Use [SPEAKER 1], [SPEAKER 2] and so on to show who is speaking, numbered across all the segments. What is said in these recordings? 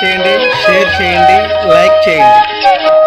[SPEAKER 1] చేయండి షేర్ చేయండి లైక్ చేయండి.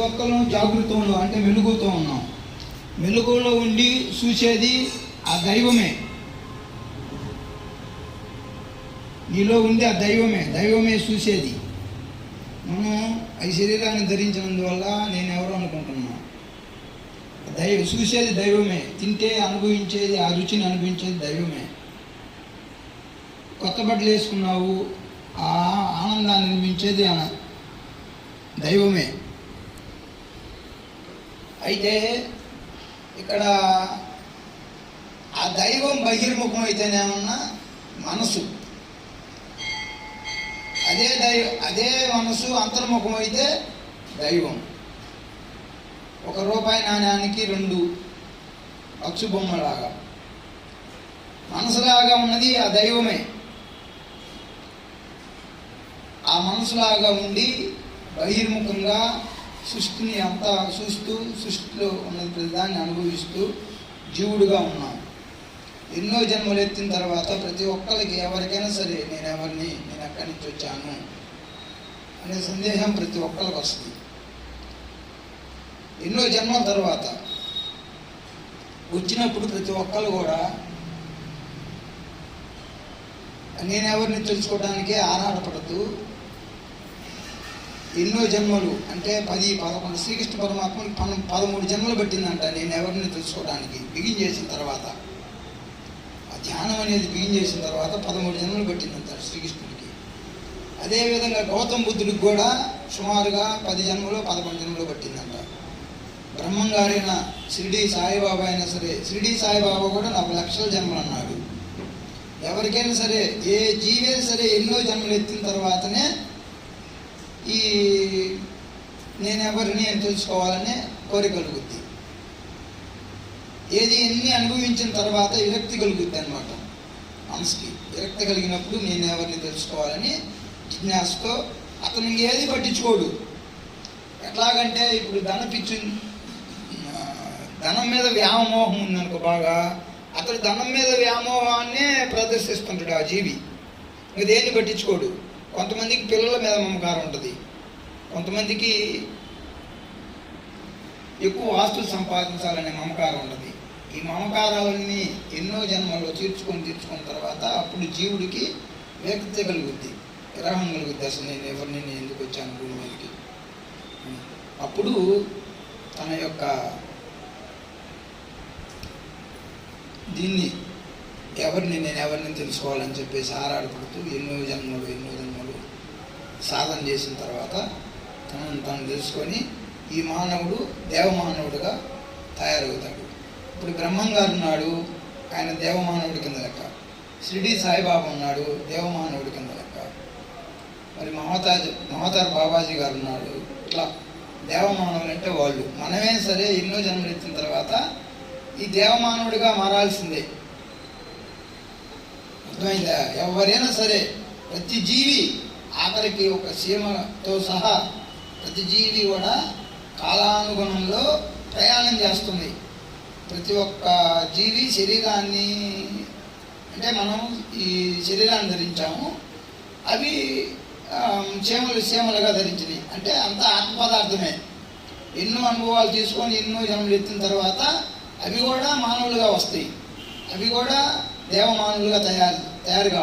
[SPEAKER 2] ఒక్కరు జాగృతంలో అంటే మెలుగుతూ ఉన్నాం. మెలుగులో ఉండి చూసేది ఆ దైవమే. నీలో ఉంది ఆ దైవమే దైవమే చూసేది. మనం ఈ శరీరాన్ని ధరించినందువల్ల నేను ఎవరు అనుకుంటున్నాను దైవ చూసేది దైవమే తింటే అనుభవించేది ఆ రుచిని అనుభవించేది దైవమే. కొత్త బట్టలు వేసుకున్నావు ఆ ఆనందాన్ని అనిపించేది దైవమే. అయితే ఇక్కడ ఆ దైవం బహిర్ముఖం అయితేనేమన్నా మనసు. అదే దైవ అదే మనసు అంతర్ముఖం అయితే దైవం. ఒక రూపాయి నాణ్యానికి రెండు అచ్చు బొమ్మలాగా. మనసులాగా ఉన్నది ఆ దైవమే. ఆ మనసులాగా ఉండి బహిర్ముఖంగా సృష్టిని అంతా చూస్తూ సృష్టిలో ఉన్న ప్రతిదాన్ని అనుభవిస్తూ జీవుడుగా ఉన్నాను. ఎన్నో జన్మలు ఎత్తిన తర్వాత ప్రతి ఒక్కరికి ఎవరికైనా సరే నేను ఎవరిని నేను ఎక్కడి నుంచి వచ్చాను అనే సందేహం ప్రతి ఒక్కరికి వస్తుంది. ఎన్నో జన్మల తర్వాత వచ్చినప్పుడు ప్రతి ఒక్కరు కూడా నేను ఎవరిని తెలుసుకోవడానికే ఆరాటపడుతూ ఎన్నో జన్మలు అంటే పది పదకొండు శ్రీకృష్ణ పరమాత్మకి పన పదమూడు జన్మలు పట్టిందంట నేను ఎవరిని తెలుసుకోవడానికి. బిగిన్ చేసిన తర్వాత ఆ ధ్యానం అనేది బిగిన్ చేసిన తర్వాత పదమూడు జన్మలు పట్టిందంట శ్రీకృష్ణుడికి. అదేవిధంగా గౌతమ బుద్ధుడికి కూడా సుమారుగా పది జన్మలు పదకొండు జన్మలు పట్టిందంట. బ్రహ్మంగారైన షిరిడి సాయిబాబా అయినా సరే షిరిడి సాయిబాబా కూడా నాకు లక్షల జన్మలు అన్నాడు. ఎవరికైనా సరే ఏ జీవైనా సరే ఎన్నో జన్మలు ఎత్తిన తర్వాతనే ఈ నేను ఎవరిని అని తెలుసుకోవాలనే కోరిక కలుగుద్ది. ఏది ఎన్ని అనుభవించిన తర్వాత విరక్తి కలుగుద్ది అనమాట మనసుకి విరక్తి కలిగినప్పుడు నేను ఎవరిని తెలుసుకోవాలని జిజ్ఞాసతో అతను ఏది పట్టించుకోడు. ఎట్లాగంటే ఇప్పుడు ధన పిచ్చి ధనం మీద వ్యామోహం ఉందనుకో బాగా అతడు ధనం మీద వ్యామోహాన్నే ప్రదర్శిస్తుంటాడు ఆ జీవి. ఇంకా దేన్ని పట్టించుకోడు? కొంతమందికి పిల్లల మీద మమకారం ఉంటుంది. కొంతమందికి ఎక్కువ ఆస్తులు సంపాదించాలనే మమకారం ఉంటుంది. ఈ మమకారాలన్నీ ఎన్నో జన్మల్లో తీర్చుకొని తీర్చుకున్న తర్వాత అప్పుడు జీవుడికి వ్యక్తి కలుగుద్ది. విరహం కలుగుద్ది. అసలు నేను ఎవరిని నేను ఎందుకు వచ్చాను భూమి మీదకి? అప్పుడు తన యొక్క దీన్ని ఎవరిని నేను ఎవరిని తెలుసుకోవాలని చెప్పేసి ఆరాడపడుతూ ఎన్నో జన్మలు ఎన్నో జన్మలు సాధన చేసిన తర్వాత తనను తను తెలుసుకొని ఈ మానవుడు దేవమానవుడుగా తయారవుతాడు. ఇప్పుడు బ్రహ్మంగారు ఉన్నాడు ఆయన దేవమానవుడి కింద లెక్క. షిరిడి సాయిబాబా ఉన్నాడు దేవమానవుడి కింద లెక్క. మరి మమతాజ్ మమతార్ బాబాజీ గారు ఉన్నాడు ఇట్లా దేవమానవులు అంటే వాళ్ళు. మనమే సరే ఎన్నో జన్మలు ఎత్తిన తర్వాత ఈ దేవమానవుడిగా మారాల్సిందే. అర్థమైందా? ఎవరైనా సరే ప్రతి జీవి ఆఖరికి ఒక సీమతో సహా ప్రతి జీవి కూడా కాలానుగుణంలో ప్రయాణం చేస్తుంది. ప్రతి ఒక్క జీవి శరీరాన్ని అంటే మనం ఈ శరీరాన్ని ధరించాము. అవి చీమలు చీమలుగా ధరించినాయి అంటే అంత ఆత్మ పదార్థమే. ఎన్నో అనుభవాలు తీసుకొని ఎన్నో జన్మలు ఎత్తిన తర్వాత అవి కూడా మానవులుగా వస్తాయి. అవి కూడా దేవమానవులుగా తయారు తయారు కావు